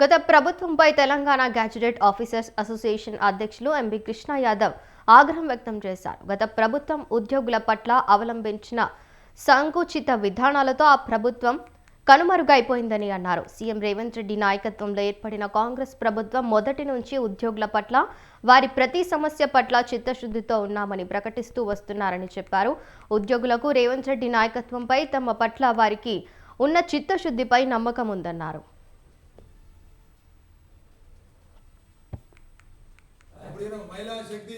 గత ప్రభుత్వంపై Telangana gazetted officers association అధ్యక్షులు ఎంబి కృష్ణ యాదవ్ ఆగ్రహం వ్యక్తం చేశారు. గత ప్రభుత్వం ఉద్యోగుల పట్ల అవలంబించిన సంకుచిత విధానాలతో ఆ ప్రభుత్వం కనుమరుగైపోయిందని అన్నారు. సీఎం రేవంత్ రెడ్డి నాయకత్వంలో ఏర్పడిన కాంగ్రెస్ ప్రభుత్వం మొదటి నుంచి ఉద్యోగుల పట్ల వారి ప్రతి సమస్య పట్ల చిత్తశుద్ధితో ఉన్నామని ప్రకటిస్తూ వస్తున్నారని చెప్పారు. ఉద్యోగులకు రేవంత్ రెడ్డి నాయకత్వంపై తమ పట్ల వారికి ఉన్న చిత్తశుద్ధిపై నమ్మకం ఉందన్నారు. మహిళా శక్తి.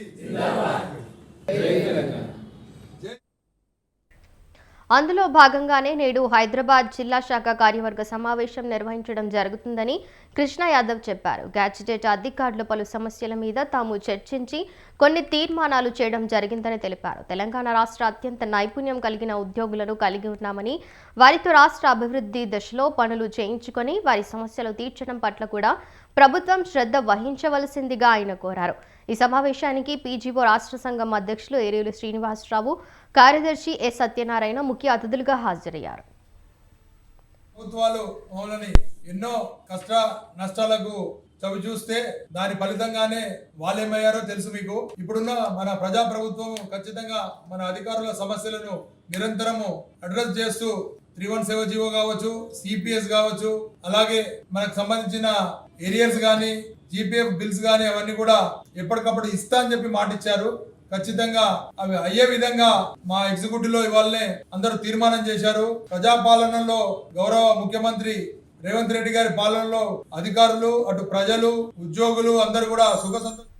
అందులో భాగంగానే నేడు హైదరాబాద్ జిల్లా శాఖ కార్యవర్గ సమావేశం నిర్వహించడం జరుగుతుందని కృష్ణ యాదవ్ చెప్పారు. గ్యాజిటేట్ అధికారులు పలు సమస్యల మీద తాము చర్చించి కొన్ని తీర్మానాలు చేయడం జరిగిందని తెలిపారు. తెలంగాణ రాష్ట్ర అత్యంత నైపుణ్యం కలిగిన ఉద్యోగులను కలిగి ఉన్నామని వారితో రాష్ట్ర అభివృద్ధి దశలో పనులు చేయించుకొని వారి సమస్యలు తీర్చడం పట్ల కూడా ప్రభుత్వం శ్రద్ధ వహించవలసిందిగా ఆయన కోరారు. ఈ సమావేశానికి పీజీఓ రాష్ట్ర సంఘం అధ్యక్షులు ఏరేలు శ్రీనివాసరావు కార్యదర్శి ఎస్ సత్యనారాయణ ముఖ్య అతిథులుగా హాజరయ్యారు. ప్రభుత్వాలు మమ్మల్ని ఎన్నో కష్ట నష్టాలకు చవి చూస్తే దాని ఫలితంగానే వాళ్ళేమయ్యారో తెలుసు మీకు. ఇప్పుడున్న మన ప్రజా ప్రభుత్వం ఖచ్చితంగా మన అధికారుల సమస్యలను నిరంతరము అడ్రస్ చేస్తూ three one seven G O కావచ్చు సిపిఎస్ కావచ్చు అలాగే మనకు సంబంధించిన ఏరియర్స్ కానీ జీపీఎఫ్ బిల్స్ కానీ అవన్నీ కూడా ఎప్పటికప్పుడు ఇస్తా అని చెప్పి మాటిచ్చారు. ఖచ్చితంగా అవి అయ్యే విధంగా మా ఎగ్జిక్యూటివ్లో ఇవాళనే అందరూ తీర్మానం చేశారు. ప్రజాపాలనలో గౌరవ ముఖ్యమంత్రి రేవంత్ రెడ్డి గారి పాలనలో అధికారులు అటు ప్రజలు ఉద్యోగులు అందరూ కూడా సుఖ సంతోషం